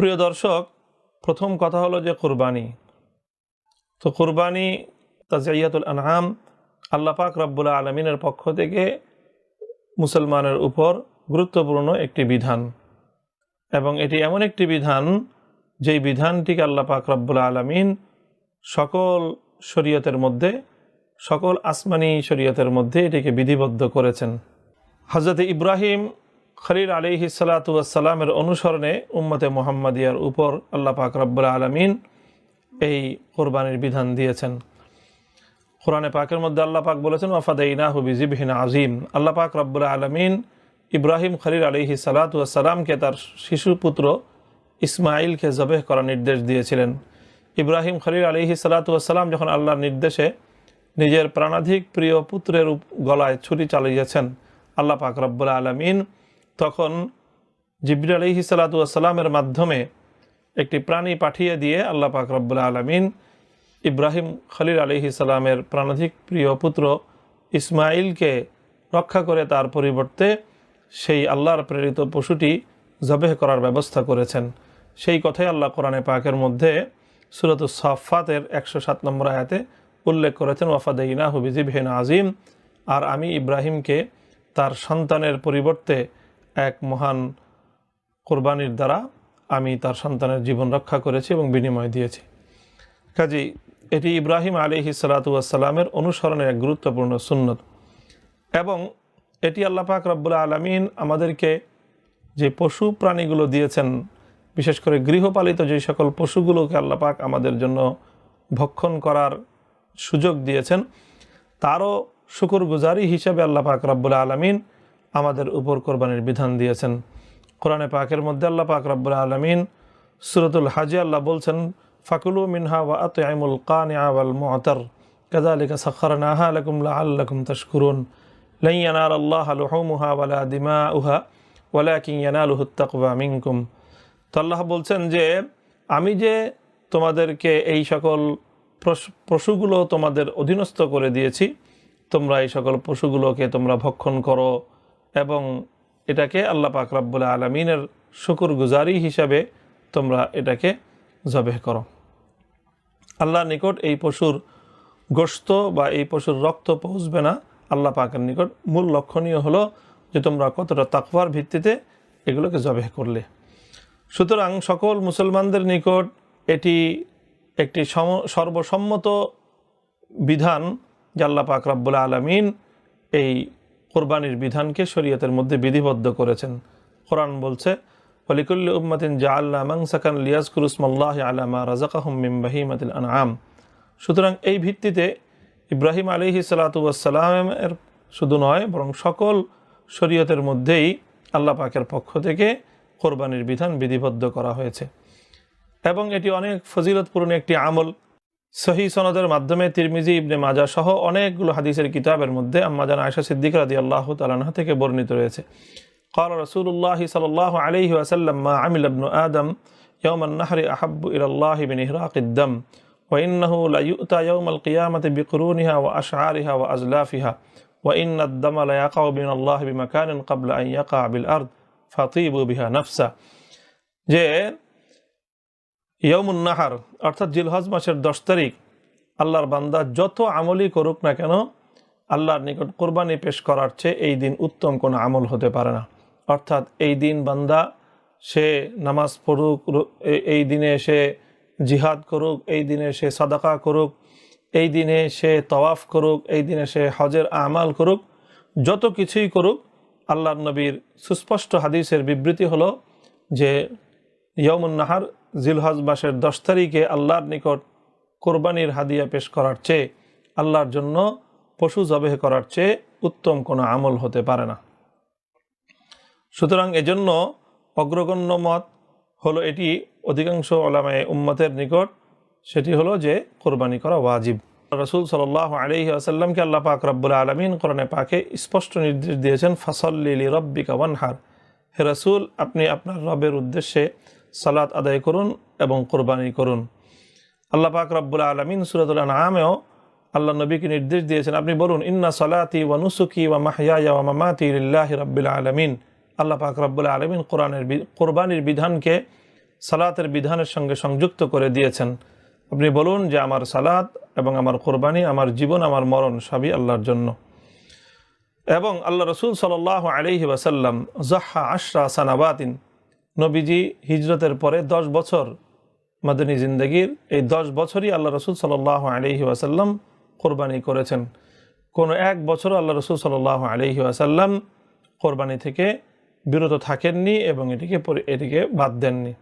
প্রিয় দর্শক, প্রথম কথা হলো যে কোরবানি। তো কোরবানি, তাজিয়াতুল আনহাম আল্লাহ পাক রব্বুল আলমিনের পক্ষ থেকে মুসলমানের উপর গুরুত্বপূর্ণ একটি বিধান। এবং এটি এমন একটি বিধান, যেই বিধানটিকে আল্লাহ পাক রব্বুল আলমিন সকল শরীয়তের মধ্যে, সকল আসমানি শরীয়তের মধ্যে এটিকে বিধিবদ্ধ করেছেন। হজরত ইব্রাহিম খলিল আলিহি সালাতামের অনুসরণে উম্মতে মোহাম্মদিয়ার উপর আল্লাহ পাক রব্বুল আলমিন এই কোরবানির বিধান দিয়েছেন। কোরআনে পাকের মধ্যে আল্লাহ পাক বলেছেন ওয়াফাদাইনা হুবিজিবহিন আজিম আল্লাহ পাক রব্বুল আলমিন ইব্রাহিম খলিল আলিহি সালাতামকে তার শিশুপুত্র ইসমাইলকে জবেহ করার নির্দেশ দিয়েছিলেন। ইব্রাহিম খলিল আলিহি সালাতাম যখন আল্লাহর নির্দেশে নিজের প্রাণাধিক প্রিয় পুত্রের গলায় ছুরি চালিয়েছেন, আল্লাহ পাক রব্বুল আলমিন তখন জিবরি আলিহি সালাতামের মাধ্যমে একটি প্রাণী পাঠিয়ে দিয়ে আল্লাহ পাক রব্বুল আলমিন ইব্রাহিম খলিল আলিহি সালামের প্রাণাধিক প্রিয় পুত্র ইসমাইলকে রক্ষা করে তার পরিবর্তে সেই আল্লাহর প্রেরিত পশুটি জবেহ করার ব্যবস্থা করেছেন। সেই কথাই আল্লাহ কোরআনে পাকের মধ্যে সুরত সাফাতের একশো সাত নম্বর আয়াতে উল্লেখ করেছেন ওয়াফাদাইনা হুবিজিব হেন আজিম আর আমি ইব্রাহিমকে তার সন্তানের পরিবর্তে এক মহান কোরবানির দ্বারা আমি তার সন্তানের জীবন রক্ষা করেছি এবং বিনিময় দিয়েছি। কাজী এটি ইব্রাহিম আলিহি সালাতামের অনুসরণের এক গুরুত্বপূর্ণ সুন্নত এবং এটি আল্লাহ পাক রব্বুল আলমিন আমাদেরকে যে পশু প্রাণীগুলো দিয়েছেন, বিশেষ করে গৃহপালিত যে সকল পশুগুলোকে আল্লাহ পাক আমাদের জন্য ভক্ষণ করার সুযোগ দিয়েছেন, তারও শুকুর গুজারি হিসাবে আল্লাহ পাক রব্বুল আলমিন আমাদের উপর কোরবানির বিধান দিয়েছেন। কোরআনে পাকের মধ্যে আল্লাহ পাক রব্বুল আলমিন সুরতুল হাজি আল্লাহ বলছেন, ফাকুলু মিনহা ওয়া আতআমুল কানিআ ওয়াল মুআতার কাযালিকা সাখখারনাহা লাকুম লাআল্লাকুম তাশকুরুন। লান ইয়ানাল আল্লাহ লুহুমুহা ওয়ালা দিমাউহা, ওয়ালাকিন ইয়ানালুহুত তাকওয়া মিনকুম। তো আল্লাহ বলছেন যে, আমি যে তোমাদেরকে এই সকল পশু- পশুগুলো তোমাদের অধীনস্থ করে দিয়েছি, তোমরা এই সকল পশুগুলোকে তোমরা ভক্ষণ করো। এবং এটাকে আল্লাহ পাক রাব্বুল আলমিনের শুকুর গুজারি হিসাবে তোমরা এটাকে জবেহ করো। আল্লাহর নিকট এই পশুর গোস্ত বা এই পশুর রক্ত পৌঁছবে না। আল্লাহ পাকের নিকট মূল লক্ষণীয় হলো যে তোমরা কতটা তাকওয়ার ভিত্তিতে এগুলোকে জবেহ করলে। সুতরাং সকল মুসলমানদের নিকট এটি একটি সম- সর্বসম্মত বিধান যে আল্লাহ পাক রাব্বুল আলমিন এই কোরবানির বিধানকে শরীয়তের মধ্যে বিধিবদ্ধ করেছেন। কোরআন বলছে ফলিকুল্লি উম্মাতিন জা আল্লাহ মাংসাকান লিয়াজ কুরুসমল্লাহ আলামা রাজাকাহম মিম বাহিমাতিল আনআম। সুতরাং এই ভিত্তিতে ইব্রাহিম আলিহি সালাতামের শুধু নয়, বরং সকল শরীয়তের মধ্যেই আল্লাহ পাকের পক্ষ থেকে কোরবানির বিধান বিধিবদ্ধ করা হয়েছে। এবং এটি অনেক ফজিলতপূর্ণ একটি আমল। সহি সনদের মাধ্যমে তিরমিজি ইবনে মাজা সহ অনেকগুলো হাদিসের কিতাবের মধ্যে আম্মাজান আয়সা সিদ্দিক রাদি আল্লাহ তালাহা থেকে বর্ণিত রয়েছে قال رسول الله صلى الله عليه وسلم ما عمل ابن آدم يوم النحر أحب إلى الله من إهراق الدم وإنه ليؤتى يوم القيامة بقرونها وأشعارها وأزلافها وإن الدم ليقع من الله بمكان قبل أن يقع بالأرض فطيبوا بها نفسا যে ইয়মুন নাহার, অর্থাৎ জিলহজ মাসের দশ তারিখ, আল্লাহর বান্দা যত আমলই করুক না কেন, আল্লাহর নিকট কোরবানি পেশ করার চেয়ে এই দিন উত্তম কোনো আমল হতে পারে না। অর্থাৎ এই দিন বান্দা সে নামাজ পড়ুক এই দিনে সে জিহাদ করুক, এই দিনে সে সাদাকা করুক, এই দিনে সে তওয়াফ করুক, এই দিনে সে হজের আমাল করুক, যত কিছুই করুক, আল্লাহর নবীর সুস্পষ্ট হাদিসের বিবৃতি হলো যে ইয়মুন নাহার জিলহজ মাসের দশ তারিখে আল্লাহর নিকট কোরবানির হাদিয়া পেশ করার চেয়ে আল্লাহর জন্য পশু জবেহ করার চেয়ে উত্তম কোনো আমল হতে পারে না। সুতরাং এজন্য অগ্রগণ্য মত হলো এটি অধিকাংশ ওলামায় উম্মতের নিকট, সেটি হলো যে কোরবানি করা ওয়াজিব। রসুল সাল আলহি আসাল্লামকে আল্লাহ পাক রব্বুল আলমিন কোরআনে পাকে স্পষ্ট নির্দেশ দিয়েছেন, ফসল্লি রব্বিকা ওয়ানহার। হে রসুল, আপনি আপনার রবের উদ্দেশ্যে সালাত আদায় করুন এবং কোরবানি করুন। আল্লাহ পাক রব্বুল আলমিন সুরতুল আমেও আল্লাহ নবীকে নির্দেশ দিয়েছেন, আপনি বলুন, ইন্না সালাতি ওয়া নুসুকি ওয়া মাহিয়া ওয়া মামাতি লিল্লাহি রাব্বিল আলামিন। আল্লাহ পাক রব্বুল আলমিন কোরআনের কোরবানির বিধানকে সালাতের বিধানের সঙ্গে সংযুক্ত করে দিয়েছেন। আপনি বলুন যে আমার সালাত এবং আমার কোরবানি, আমার জীবন, আমার মরণ সবই আল্লাহর জন্য। এবং আল্লাহ রসুল সাল আলহি ওয়াসাল্লাম জাহা আশরা সানাবাতিন নবীজি হিজরতের পরে দশ বছর মাদনী জিন্দগির, এই দশ বছরই আল্লাহ রসুল সাল আলহি আসাল্লাম কোরবানি করেছেন। কোনো এক বছর আল্লাহ রসুল সাল আলহি আসাল্লাম কোরবানি থেকে বিরত থাকেননি এবং এটিকে এটিকে বাদ দেননি।